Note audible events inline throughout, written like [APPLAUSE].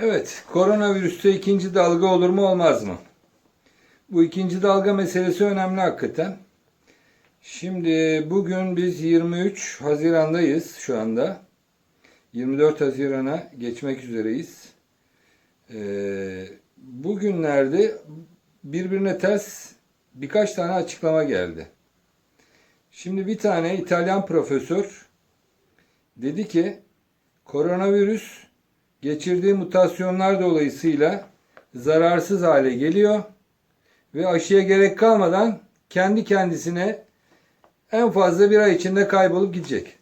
Evet, koronavirüste ikinci dalga olur mu olmaz mı? Bu ikinci dalga meselesi önemli hakikaten. Şimdi bugün biz 23 Haziran'dayız şu anda. 24 Haziran'a geçmek üzereyiz. Ee, bugünlerde birbirine ters birkaç tane açıklama geldi. Şimdi bir tane İtalyan profesör dedi ki koronavirüs geçirdiği mutasyonlar dolayısıyla zararsız hale geliyor ve aşıya gerek kalmadan kendi kendisine en fazla bir ay içinde kaybolup gidecek.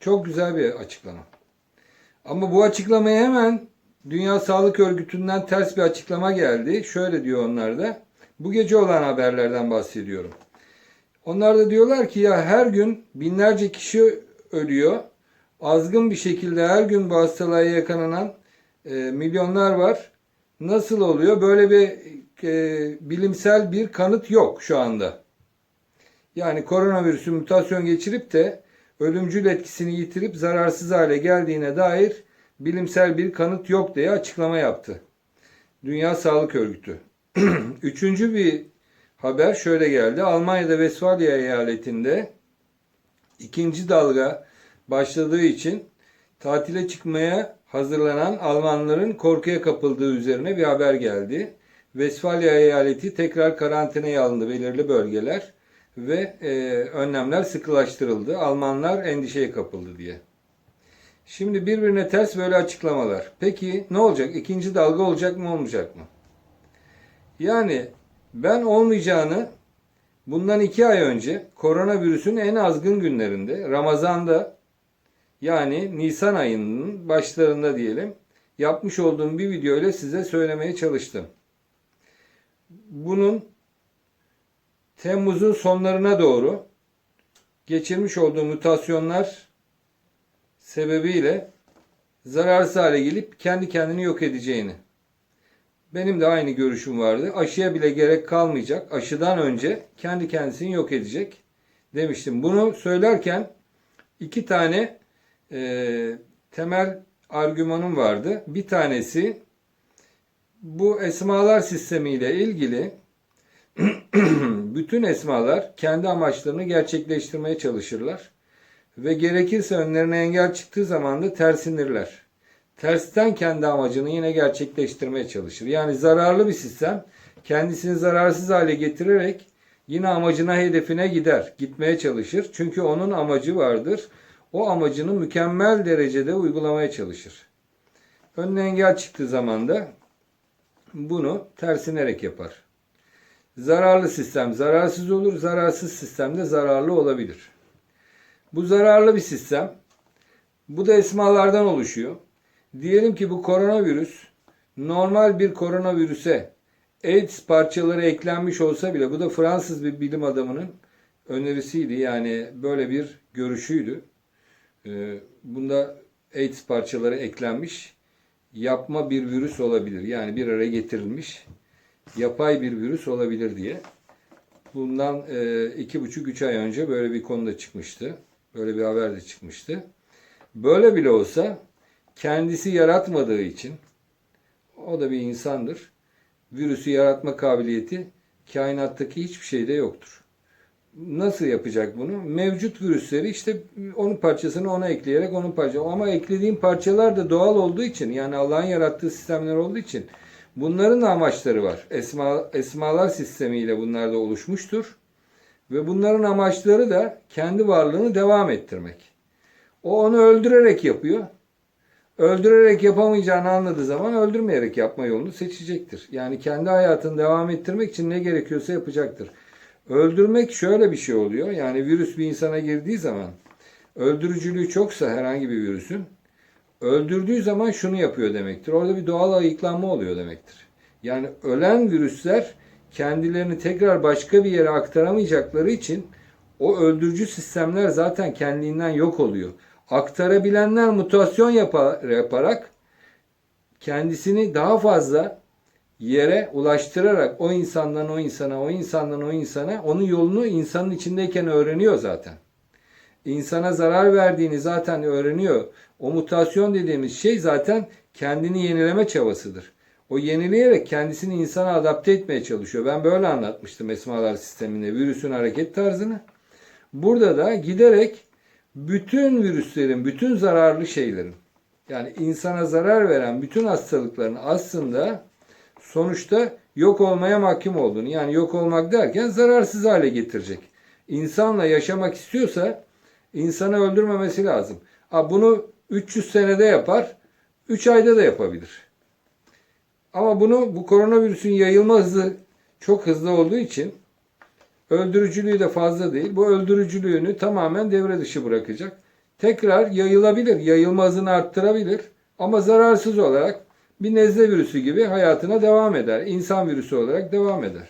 Çok güzel bir açıklama. Ama bu açıklamaya hemen Dünya Sağlık Örgütü'nden ters bir açıklama geldi. Şöyle diyor onlar da. Bu gece olan haberlerden bahsediyorum. Onlar da diyorlar ki ya her gün binlerce kişi ölüyor. Azgın bir şekilde her gün bu hastalığa yakalanan e, milyonlar var. Nasıl oluyor? Böyle bir e, bilimsel bir kanıt yok şu anda. Yani koronavirüsün mutasyon geçirip de ölümcül etkisini yitirip zararsız hale geldiğine dair bilimsel bir kanıt yok diye açıklama yaptı. Dünya Sağlık Örgütü. [CLEARS THROAT] Üçüncü bir haber şöyle geldi. Almanya'da Westfalia eyaletinde ikinci dalga başladığı için tatile çıkmaya hazırlanan Almanların korkuya kapıldığı üzerine bir haber geldi. Westfalia eyaleti tekrar karantinaya alındı belirli bölgeler ve e, önlemler sıkılaştırıldı. Almanlar endişeye kapıldı diye. Şimdi birbirine ters böyle açıklamalar. Peki ne olacak? İkinci dalga olacak mı olmayacak mı? Yani ben olmayacağını bundan iki ay önce koronavirüsün en azgın günlerinde Ramazan'da yani Nisan ayının başlarında diyelim yapmış olduğum bir video ile size söylemeye çalıştım. Bunun Temmuz'un sonlarına doğru geçirmiş olduğu mutasyonlar sebebiyle zararsız hale gelip kendi kendini yok edeceğini. Benim de aynı görüşüm vardı. Aşıya bile gerek kalmayacak. Aşıdan önce kendi kendisini yok edecek demiştim. Bunu söylerken iki tane e, temel argümanım vardı. Bir tanesi bu esmalar sistemiyle ilgili [CLEARS THROAT] bütün esmalar kendi amaçlarını gerçekleştirmeye çalışırlar. Ve gerekirse önlerine engel çıktığı zaman da tersinirler. Tersten kendi amacını yine gerçekleştirmeye çalışır. Yani zararlı bir sistem kendisini zararsız hale getirerek yine amacına hedefine gider. Gitmeye çalışır. Çünkü onun amacı vardır. O amacını mükemmel derecede uygulamaya çalışır. Önüne engel çıktığı zaman da bunu tersinerek yapar. Zararlı sistem zararsız olur, zararsız sistem de zararlı olabilir. Bu zararlı bir sistem. Bu da esmalardan oluşuyor. Diyelim ki bu koronavirüs normal bir koronavirüse AIDS parçaları eklenmiş olsa bile bu da Fransız bir bilim adamının önerisiydi. Yani böyle bir görüşüydü. Ee, Bunda AIDS parçaları eklenmiş yapma bir virüs olabilir. Yani bir araya getirilmiş yapay bir virüs olabilir diye. Bundan e, iki buçuk üç ay önce böyle bir konuda çıkmıştı. Böyle bir haber de çıkmıştı. Böyle bile olsa kendisi yaratmadığı için o da bir insandır. Virüsü yaratma kabiliyeti kainattaki hiçbir şeyde yoktur. Nasıl yapacak bunu? Mevcut virüsleri işte onun parçasını ona ekleyerek onun parçası. Ama eklediğim parçalar da doğal olduğu için yani Allah'ın yarattığı sistemler olduğu için bunların da amaçları var. Esma, esmalar sistemiyle bunlar da oluşmuştur. Ve bunların amaçları da kendi varlığını devam ettirmek. O onu öldürerek yapıyor. Öldürerek yapamayacağını anladığı zaman öldürmeyerek yapma yolunu seçecektir. Yani kendi hayatını devam ettirmek için ne gerekiyorsa yapacaktır. Öldürmek şöyle bir şey oluyor. Yani virüs bir insana girdiği zaman öldürücülüğü çoksa herhangi bir virüsün öldürdüğü zaman şunu yapıyor demektir. Orada bir doğal ayıklanma oluyor demektir. Yani ölen virüsler kendilerini tekrar başka bir yere aktaramayacakları için o öldürücü sistemler zaten kendinden yok oluyor. Aktarabilenler mutasyon yapar, yaparak kendisini daha fazla yere ulaştırarak o insandan o insana, o insandan o insana onun yolunu insanın içindeyken öğreniyor zaten. insana zarar verdiğini zaten öğreniyor. O mutasyon dediğimiz şey zaten kendini yenileme çabasıdır. O yenileyerek kendisini insana adapte etmeye çalışıyor. Ben böyle anlatmıştım esmalar sisteminde virüsün hareket tarzını. Burada da giderek bütün virüslerin, bütün zararlı şeylerin yani insana zarar veren bütün hastalıkların aslında sonuçta yok olmaya mahkum olduğunu yani yok olmak derken zararsız hale getirecek. İnsanla yaşamak istiyorsa insanı öldürmemesi lazım. Ha, bunu 300 senede yapar, 3 ayda da yapabilir. Ama bunu bu koronavirüsün yayılma hızı çok hızlı olduğu için öldürücülüğü de fazla değil. Bu öldürücülüğünü tamamen devre dışı bırakacak. Tekrar yayılabilir, yayılma hızını arttırabilir ama zararsız olarak bir nezle virüsü gibi hayatına devam eder. İnsan virüsü olarak devam eder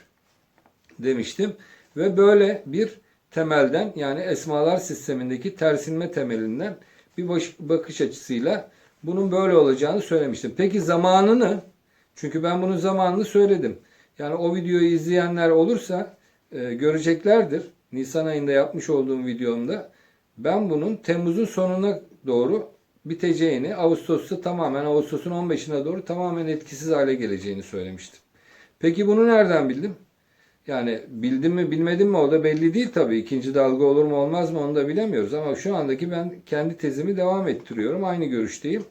demiştim. Ve böyle bir temelden yani esmalar sistemindeki tersinme temelinden bir bakış açısıyla bunun böyle olacağını söylemiştim. Peki zamanını çünkü ben bunun zamanını söyledim. Yani o videoyu izleyenler olursa e, göreceklerdir. Nisan ayında yapmış olduğum videomda ben bunun Temmuz'un sonuna doğru biteceğini, Ağustos'ta tamamen Ağustos'un 15'ine doğru tamamen etkisiz hale geleceğini söylemiştim. Peki bunu nereden bildim? Yani bildim mi bilmedim mi o da belli değil tabii. İkinci dalga olur mu olmaz mı onu da bilemiyoruz. Ama şu andaki ben kendi tezimi devam ettiriyorum. Aynı görüşteyim.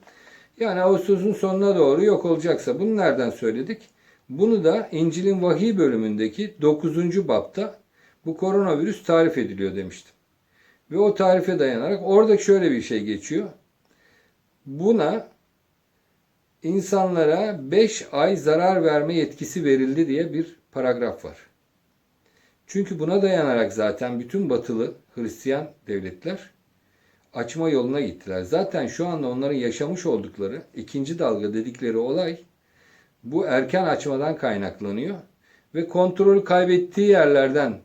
Yani Ağustos'un sonuna doğru yok olacaksa bunu nereden söyledik? Bunu da İncil'in vahiy bölümündeki 9. bapta bu koronavirüs tarif ediliyor demiştim. Ve o tarife dayanarak orada şöyle bir şey geçiyor. Buna insanlara 5 ay zarar verme yetkisi verildi diye bir paragraf var. Çünkü buna dayanarak zaten bütün batılı Hristiyan devletler açma yoluna gittiler. Zaten şu anda onların yaşamış oldukları ikinci dalga dedikleri olay bu erken açmadan kaynaklanıyor ve kontrolü kaybettiği yerlerden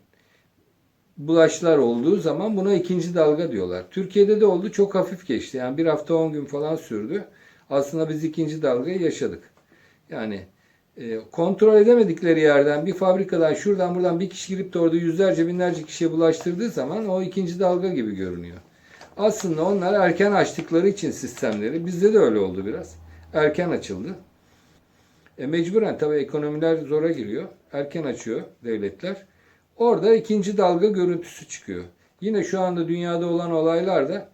bulaşlar olduğu zaman buna ikinci dalga diyorlar. Türkiye'de de oldu çok hafif geçti. Yani bir hafta 10 gün falan sürdü. Aslında biz ikinci dalgayı yaşadık. Yani e, kontrol edemedikleri yerden bir fabrikadan şuradan buradan bir kişi girip de orada yüzlerce binlerce kişiye bulaştırdığı zaman o ikinci dalga gibi görünüyor. Aslında onlar erken açtıkları için sistemleri bizde de öyle oldu biraz. Erken açıldı. E mecburen tabii ekonomiler zora giriyor. Erken açıyor devletler. Orada ikinci dalga görüntüsü çıkıyor. Yine şu anda dünyada olan olaylar da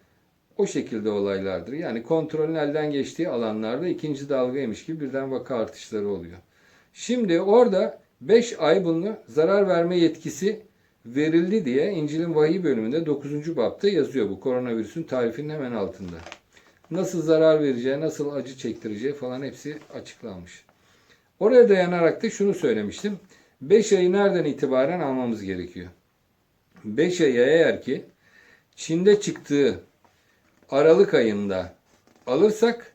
o şekilde olaylardır. Yani kontrolün elden geçtiği alanlarda ikinci dalgaymış gibi birden vaka artışları oluyor. Şimdi orada 5 ay bunu zarar verme yetkisi verildi diye İncil'in vahiy bölümünde 9. bapta yazıyor bu koronavirüsün tarifinin hemen altında. Nasıl zarar vereceği, nasıl acı çektireceği falan hepsi açıklanmış. Oraya dayanarak da şunu söylemiştim. 5 ayı nereden itibaren almamız gerekiyor? 5 ayı eğer ki Çin'de çıktığı Aralık ayında alırsak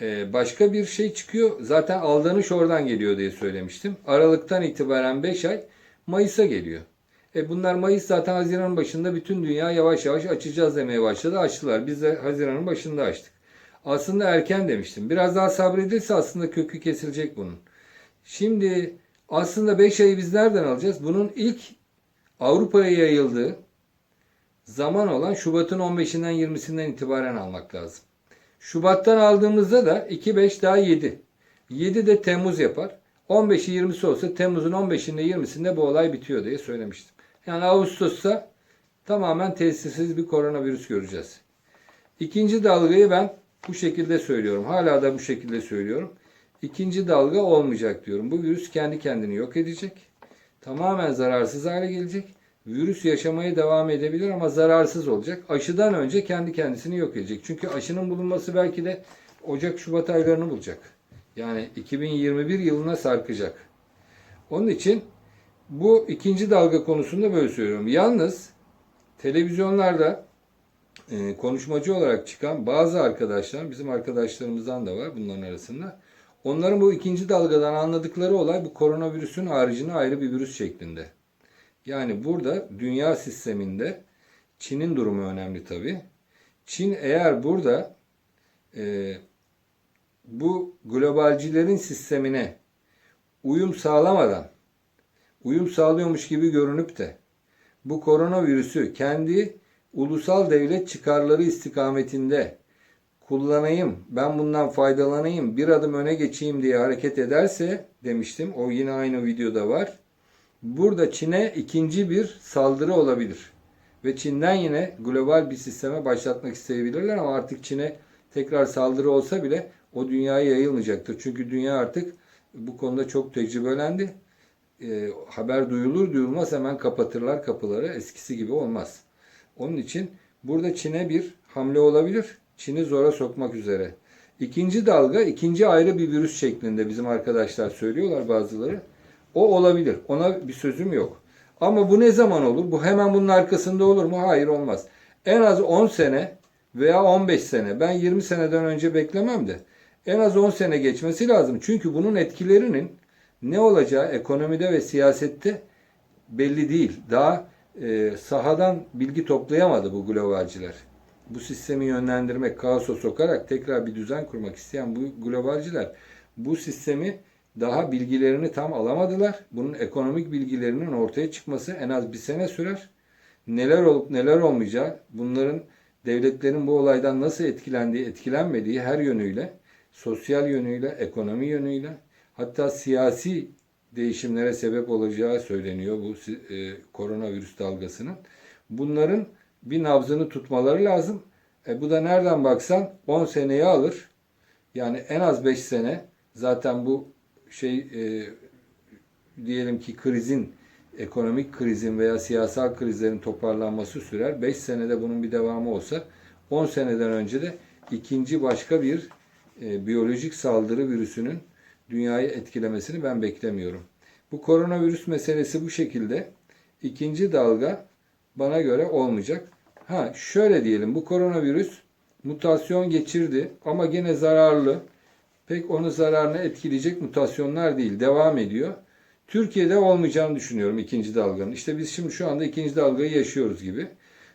e, başka bir şey çıkıyor. Zaten aldanış oradan geliyor diye söylemiştim. Aralıktan itibaren 5 ay Mayıs'a geliyor. E bunlar Mayıs zaten Haziran başında bütün dünya yavaş yavaş açacağız demeye başladı. Açtılar. Biz de Haziran'ın başında açtık. Aslında erken demiştim. Biraz daha sabredilse aslında kökü kesilecek bunun. Şimdi aslında 5 ayı biz nereden alacağız? Bunun ilk Avrupa'ya yayıldığı zaman olan Şubat'ın 15'inden 20'sinden itibaren almak lazım. Şubat'tan aldığımızda da 2, 5 daha 7. 7 de Temmuz yapar. 15'i 20'si olsa Temmuz'un 15'inde 20'sinde bu olay bitiyor diye söylemiştim. Yani Ağustos'ta tamamen tesirsiz bir koronavirüs göreceğiz. İkinci dalgayı ben bu şekilde söylüyorum. Hala da bu şekilde söylüyorum. İkinci dalga olmayacak diyorum. Bu virüs kendi kendini yok edecek. Tamamen zararsız hale gelecek. Virüs yaşamaya devam edebilir ama zararsız olacak. Aşıdan önce kendi kendisini yok edecek. Çünkü aşının bulunması belki de Ocak-Şubat aylarını bulacak. Yani 2021 yılına sarkacak. Onun için bu ikinci dalga konusunda böyle söylüyorum. Yalnız televizyonlarda e, konuşmacı olarak çıkan bazı arkadaşlar, bizim arkadaşlarımızdan da var bunların arasında. Onların bu ikinci dalgadan anladıkları olay bu koronavirüsün haricinde ayrı bir virüs şeklinde. Yani burada dünya sisteminde Çin'in durumu önemli tabi. Çin eğer burada e, bu globalcilerin sistemine uyum sağlamadan, uyum sağlıyormuş gibi görünüp de bu koronavirüsü kendi ulusal devlet çıkarları istikametinde kullanayım, ben bundan faydalanayım, bir adım öne geçeyim diye hareket ederse demiştim. O yine aynı videoda var. Burada Çin'e ikinci bir saldırı olabilir. Ve Çin'den yine global bir sisteme başlatmak isteyebilirler ama artık Çin'e tekrar saldırı olsa bile o dünyaya yayılmayacaktır. Çünkü dünya artık bu konuda çok tecrübelendi. E, haber duyulur duyulmaz hemen kapatırlar kapıları. Eskisi gibi olmaz. Onun için burada Çin'e bir hamle olabilir. Çin'i zora sokmak üzere. İkinci dalga ikinci ayrı bir virüs şeklinde bizim arkadaşlar söylüyorlar bazıları. O olabilir. Ona bir sözüm yok. Ama bu ne zaman olur? Bu hemen bunun arkasında olur mu? Hayır olmaz. En az 10 sene veya 15 sene. Ben 20 seneden önce beklemem de. En az 10 sene geçmesi lazım. Çünkü bunun etkilerinin ne olacağı ekonomide ve siyasette belli değil. Daha e, sahadan bilgi toplayamadı bu globalciler. Bu sistemi yönlendirmek, kaosa sokarak tekrar bir düzen kurmak isteyen bu globalciler bu sistemi daha bilgilerini tam alamadılar. Bunun ekonomik bilgilerinin ortaya çıkması en az bir sene sürer. Neler olup neler olmayacağı, bunların devletlerin bu olaydan nasıl etkilendiği, etkilenmediği her yönüyle, sosyal yönüyle, ekonomi yönüyle, hatta siyasi değişimlere sebep olacağı söyleniyor bu e, koronavirüs dalgasının. Bunların bir nabzını tutmaları lazım. E, bu da nereden baksan 10 seneye alır. Yani en az 5 sene zaten bu şey e, diyelim ki krizin ekonomik krizin veya siyasal krizlerin toparlanması sürer. 5 senede bunun bir devamı olsa 10 seneden önce de ikinci başka bir e, biyolojik saldırı virüsünün dünyayı etkilemesini ben beklemiyorum. Bu koronavirüs meselesi bu şekilde. İkinci dalga bana göre olmayacak. Ha şöyle diyelim bu koronavirüs mutasyon geçirdi ama gene zararlı. Pek onu zararını etkileyecek mutasyonlar değil. Devam ediyor. Türkiye'de olmayacağını düşünüyorum ikinci dalganın. İşte biz şimdi şu anda ikinci dalgayı yaşıyoruz gibi.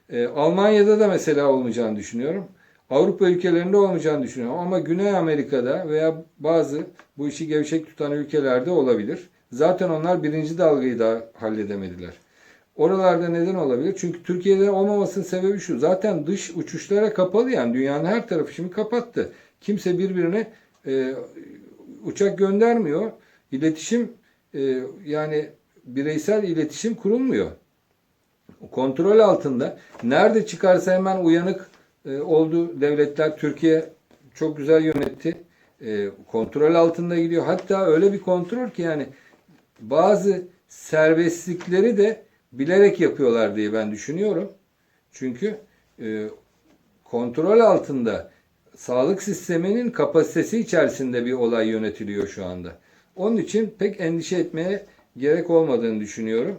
Ee, Almanya'da da mesela olmayacağını düşünüyorum. Avrupa ülkelerinde olmayacağını düşünüyorum. Ama Güney Amerika'da veya bazı bu işi gevşek tutan ülkelerde olabilir. Zaten onlar birinci dalgayı da halledemediler. Oralarda neden olabilir? Çünkü Türkiye'de olmamasının sebebi şu. Zaten dış uçuşlara kapalı yani dünyanın her tarafı şimdi kapattı. Kimse birbirine e, uçak göndermiyor. İletişim e, yani bireysel iletişim kurulmuyor. Kontrol altında. Nerede çıkarsa hemen uyanık e, oldu devletler. Türkiye çok güzel yönetti. E, kontrol altında gidiyor. Hatta öyle bir kontrol ki yani bazı serbestlikleri de bilerek yapıyorlar diye ben düşünüyorum. Çünkü e, kontrol altında sağlık sisteminin kapasitesi içerisinde bir olay yönetiliyor şu anda. Onun için pek endişe etmeye gerek olmadığını düşünüyorum.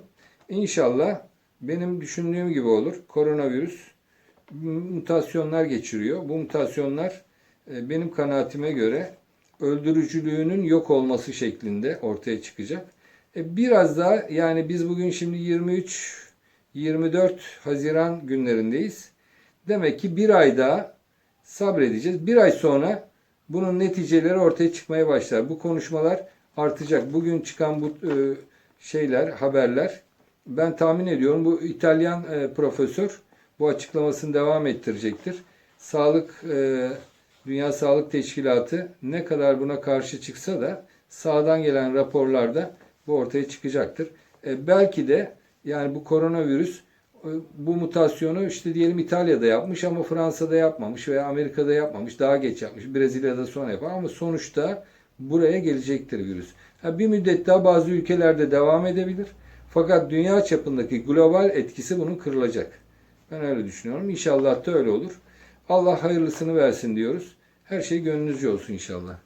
İnşallah benim düşündüğüm gibi olur. Koronavirüs mutasyonlar geçiriyor. Bu mutasyonlar e, benim kanaatime göre öldürücülüğünün yok olması şeklinde ortaya çıkacak. E, biraz daha yani biz bugün şimdi 23 24 Haziran günlerindeyiz. Demek ki bir ay daha sabredeceğiz. Bir ay sonra bunun neticeleri ortaya çıkmaya başlar. Bu konuşmalar artacak. Bugün çıkan bu e, şeyler, haberler ben tahmin ediyorum bu İtalyan e, profesör bu açıklamasını devam ettirecektir. Sağlık Dünya Sağlık Teşkilatı ne kadar buna karşı çıksa da sağdan gelen raporlarda bu ortaya çıkacaktır. E, belki de yani bu koronavirüs e, bu mutasyonu işte diyelim İtalya'da yapmış ama Fransa'da yapmamış veya Amerika'da yapmamış. Daha geç yapmış. Brezilya'da sonra yapar ama sonuçta buraya gelecektir virüs. Ha, bir müddet daha bazı ülkelerde devam edebilir. Fakat dünya çapındaki global etkisi bunun kırılacak. Ben öyle düşünüyorum. İnşallah da öyle olur. Allah hayırlısını versin diyoruz. Her şey gönlünüzce olsun inşallah.